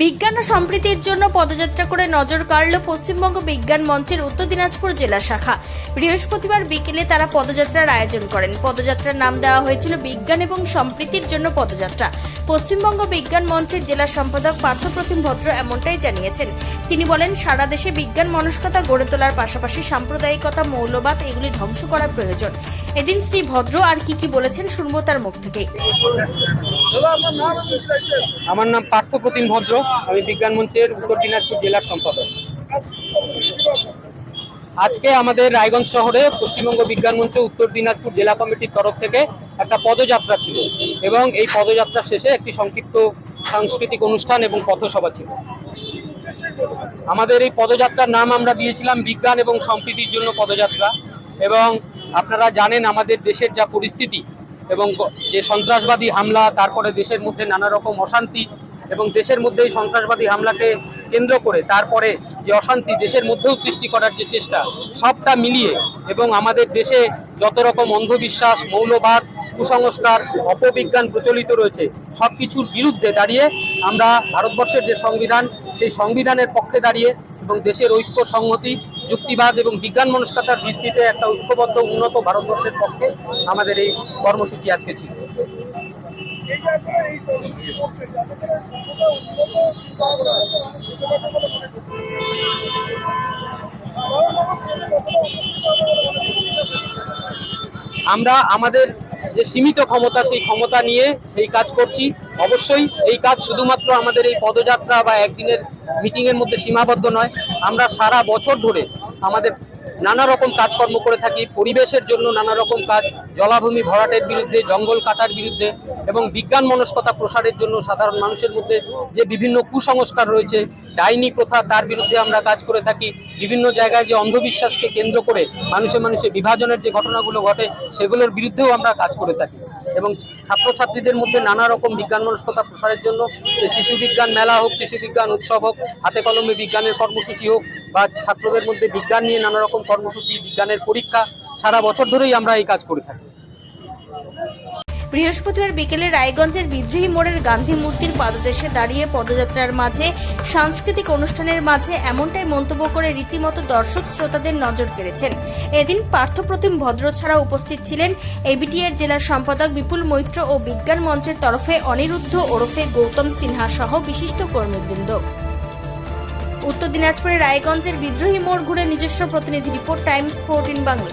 বিজ্ঞান ও সম্প্রীতির জন্য পদযাত্রা করে নজর কাড়ল পশ্চিমবঙ্গ বিজ্ঞান মঞ্চের উত্তর দিনাজপুর জেলা শাখা। বৃহস্পতিবার বিকেলে তারা পদযাত্রার আয়োজন করেন। পদযাত্রার নাম দেওয়া হয়েছিল বিজ্ঞান এবং সম্প্রীতির জন্য পদযাত্রা। পশ্চিমবঙ্গ বিজ্ঞান মঞ্চের জেলা সম্পাদক পার্থপ্রতিম ভদ্র এমনটাই জানিয়েছেন। তিনি বলেন, সারা দেশে বিজ্ঞান মনস্কতা গড়ে তোলার পাশাপাশি সাম্প্রদায়িকতা, মৌলবাদ এগুলি ধ্বংস করা প্রয়োজন। এদিন শ্রী ভদ্র আর কি কি বলেছেন শুনব তার মুখ থেকে। আমার নাম পার্থপ্রতিম ভদ্র, আমি বিজ্ঞান মঞ্চের উত্তর দিনাজপুর জেলার সম্পাদক। আজকে আমাদের রায়গঞ্জ শহরে পশ্চিমবঙ্গ বিজ্ঞান মঞ্চ উত্তর দিনাজপুর জেলা কমিটির তরফ থেকে একটা পদযাত্রা ছিল এবং এই পদযাত্রা শেষে একটি সংক্ষিপ্ত সাংস্কৃতিক অনুষ্ঠান এবং পথসভা ছিল। আমাদের এই পদযাত্রার নাম আমরা দিয়েছিলাম বিজ্ঞান এবং সম্প্রীতির জন্য পদযাত্রা এবং আপনারা জানেন আমাদের দেশের যা পরিস্থিতি এবং যে সন্ত্রাসবাদী হামলা, তারপরে দেশের মধ্যে নানা রকম অশান্তি এবং দেশের মধ্যে এই সন্ত্রাসবাদী হামলাকে কেন্দ্র করে তারপরে যে অশান্তি দেশের মধ্যেও সৃষ্টি করার যে চেষ্টা, সবটা মিলিয়ে এবং আমাদের দেশে যত রকম অন্ধবিশ্বাস, মৌলবাদ, কুসংস্কার, অপবিজ্ঞান প্রচলিত রয়েছে সব কিছুর বিরুদ্ধে দাঁড়িয়ে আমরা ভারতবর্ষের যে সংবিধান, সেই সংবিধানের পক্ষে দাঁড়িয়ে এবং দেশের ঐক্য সংহতি যুক্তিবাদ এবং বিজ্ঞান মনস্কতার ভিত্তিতে একটা ঐক্যবদ্ধ উন্নত ভারতবর্ষের পক্ষে আমাদের এই কর্মসূচি আজকে ছিল। আমরা আমাদের যে সীমিত ক্ষমতা, সেই ক্ষমতা নিয়ে সেই কাজ করছি। অবশ্যই এই কাজ শুধুমাত্র আমাদের এই পদযাত্রা বা একদিনের মিটিং এর মধ্যে সীমাবদ্ধ নয়, আমরা সারা বছর ধরে আমাদের নানা রকম কাজকর্ম করে থাকি, পরিবেশের জন্য নানা রকম কাজ, জলাভূমি ভরাটের বিরুদ্ধে, জঙ্গল কাটার বিরুদ্ধে এবং বিজ্ঞান মনস্কতা প্রসারের জন্য সাধারণ মানুষের মধ্যে যে বিভিন্ন কুসংস্কার রয়েছে, ডাইনি প্রথা তার বিরুদ্ধে আমরা কাজ করে থাকি। বিভিন্ন জায়গায় যে অন্ধবিশ্বাসকে কেন্দ্র করে মানুষে মানুষে বিভাজনের যে ঘটনাগুলো ঘটে, সেগুলোর বিরুদ্ধেও আমরা কাজ করে থাকি। এবং ছাত্রছাত্রীদের মধ্যে নানা রকম বিজ্ঞান মনস্কতা প্রসারের জন্য শিশু বিজ্ঞান মেলা হোক, শিশু বিজ্ঞান উৎসব হোক, হাতে কলমে বিজ্ঞানের কর্মসূচি হোক, বা ছাত্রদের মধ্যে বিজ্ঞান নিয়ে নানা রকম কর্মসূচি, বিজ্ঞানের পরীক্ষা, সারা বছর ধরেই আমরা এই কাজ করে থাকি। বৃহস্পতিবার বিকেলে রায়গঞ্জের বিদ্রোহী মোড়ের গান্ধী মূর্তির পাদদেশে দাঁড়িয়ে পদযাত্রার মাঝে, সাংস্কৃতিক অনুষ্ঠানের মাঝে এমনটাই মন্তব্য করে রীতিমতো দর্শক শ্রোতাদের নজর কেড়েছেন। এদিন পার্থপ্রতিম ভদ্র ছাড়া উপস্থিত ছিলেন এবিটিআর জেলার সম্পাদক বিপুল মৈত্র ও বিজ্ঞান মঞ্চের তরফে অনিরুদ্ধ ওরফে গৌতম সিনহা সহ বিশিষ্ট কর্মীবৃন্দ। উত্তর দিনাজপুরের রায়গঞ্জের বিদ্রোহী মোড় ঘুরে নিজস্ব প্রতিনিধি রিপোর্ট, টাইমস ফোরটিন বাংলা।